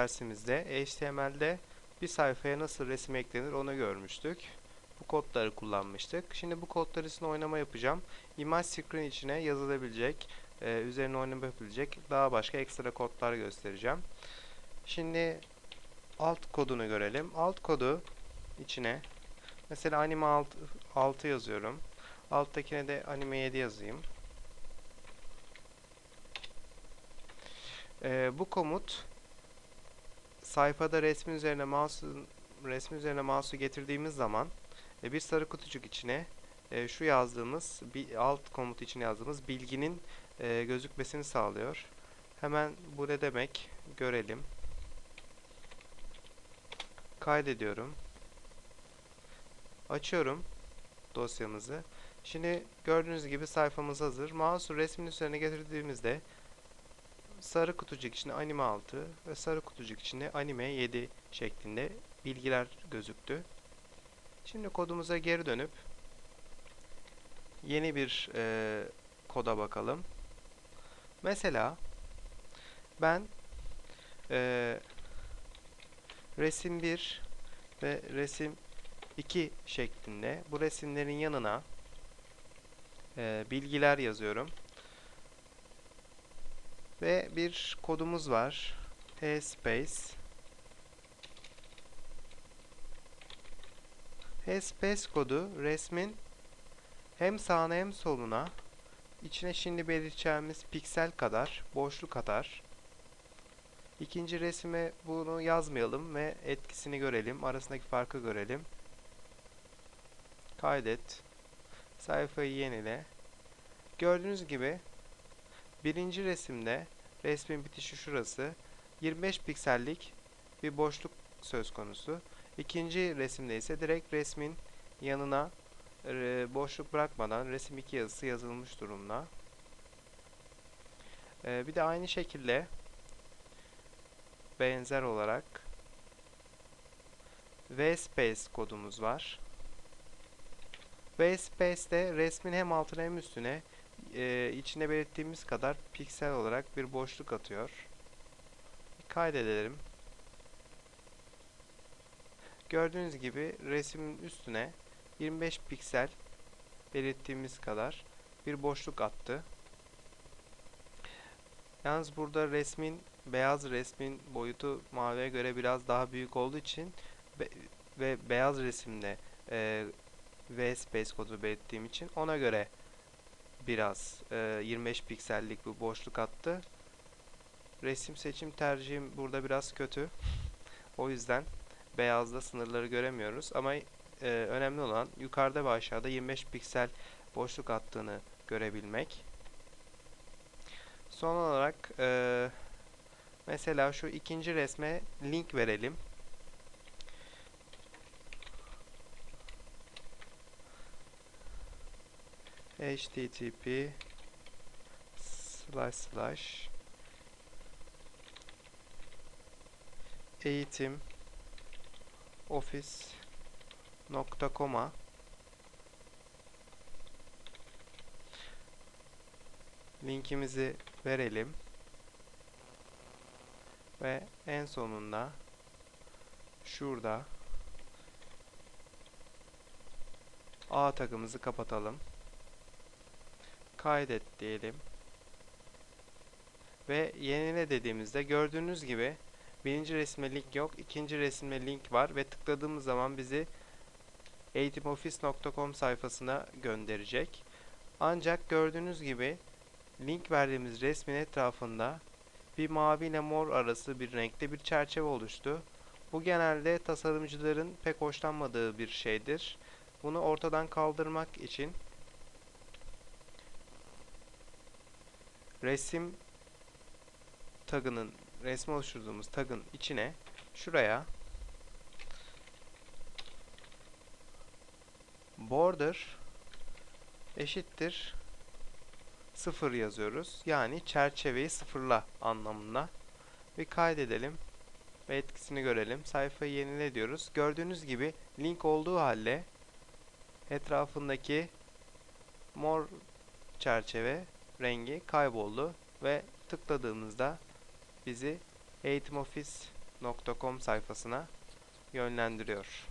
dersimizde HTML'de bir sayfaya nasıl resim eklenir onu görmüştük. Bu kodları kullanmıştık. Şimdi bu kodlar için oynama yapacağım. Image screen içine yazılabilecek, e, üzerine oynama yapabilecek daha başka ekstra kodlar göstereceğim. Şimdi alt kodunu görelim. Alt kodu içine mesela anime 6, 6 yazıyorum. Alttakine de anime 7 yazayım. Ee, bu komut sayfada resmin üzerine mouse'un resmin üzerine mouse'u getirdiğimiz zaman e, bir sarı kutucuk içine e, şu yazdığımız bir alt komut için yazdığımız bilginin e, gözükmesini sağlıyor. Hemen bu ne demek görelim. Kaydediyorum. Açıyorum dosyamızı. Şimdi gördüğünüz gibi sayfamız hazır. Mouse'u resmin üzerine getirdiğimizde sarı kutucuk içinde anime 6 ve sarı kutucuk içinde anime 7 şeklinde bilgiler gözüktü. Şimdi kodumuza geri dönüp yeni bir e, koda bakalım. Mesela ben e, resim 1 ve resim 2 şeklinde bu resimlerin yanına e, bilgiler yazıyorum. Ve bir kodumuz var. space space kodu resmin hem sağına hem soluna içine şimdi belirteceğimiz piksel kadar boşluk atar. İkinci resime bunu yazmayalım ve etkisini görelim. Arasındaki farkı görelim. Kaydet. Sayfayı yenile. Gördüğünüz gibi birinci resimde resmin bitişi şurası 25 piksellik bir boşluk söz konusu. İkinci resimde ise direkt resmin yanına e, boşluk bırakmadan resim 2 yazısı yazılmış durumda. E, bir de aynı şekilde benzer olarak VSpace kodumuz var. VSpace'de resmin hem altına hem üstüne e, içine belirttiğimiz kadar piksel olarak bir boşluk atıyor. Kaydedelim. Gördüğünüz gibi resmin üstüne 25 piksel belirttiğimiz kadar bir boşluk attı. Yalnız burada resmin beyaz resmin boyutu maviye göre biraz daha büyük olduğu için be ve beyaz resimde e, VSpace kodu belirttiğim için ona göre biraz e, 25 piksellik bir boşluk attı. Resim seçim tercihim burada biraz kötü. o yüzden beyazda sınırları göremiyoruz ama e, önemli olan yukarıda ve aşağıda 25 piksel boşluk attığını görebilmek. Son olarak e, mesela şu ikinci resme link verelim. Http slash slash eğitim office.com'a linkimizi verelim. Ve en sonunda şurada A tagımızı kapatalım kaydet diyelim. Ve yenile dediğimizde gördüğünüz gibi birinci resme link yok, ikinci resme link var ve tıkladığımız zaman bizi eğitimoffice.com sayfasına gönderecek. Ancak gördüğünüz gibi link verdiğimiz resmin etrafında bir mavi ile mor arası bir renkte bir çerçeve oluştu. Bu genelde tasarımcıların pek hoşlanmadığı bir şeydir. Bunu ortadan kaldırmak için resim tagının resmi oluşturduğumuz tagın içine şuraya border eşittir sıfır yazıyoruz. Yani çerçeveyi sıfırla anlamında. Bir kaydedelim ve etkisini görelim. Sayfayı yenile diyoruz. Gördüğünüz gibi link olduğu halde etrafındaki mor çerçeve rengi kayboldu ve tıkladığımızda bizi Eğitim Office sayfasına yönlendiriyor.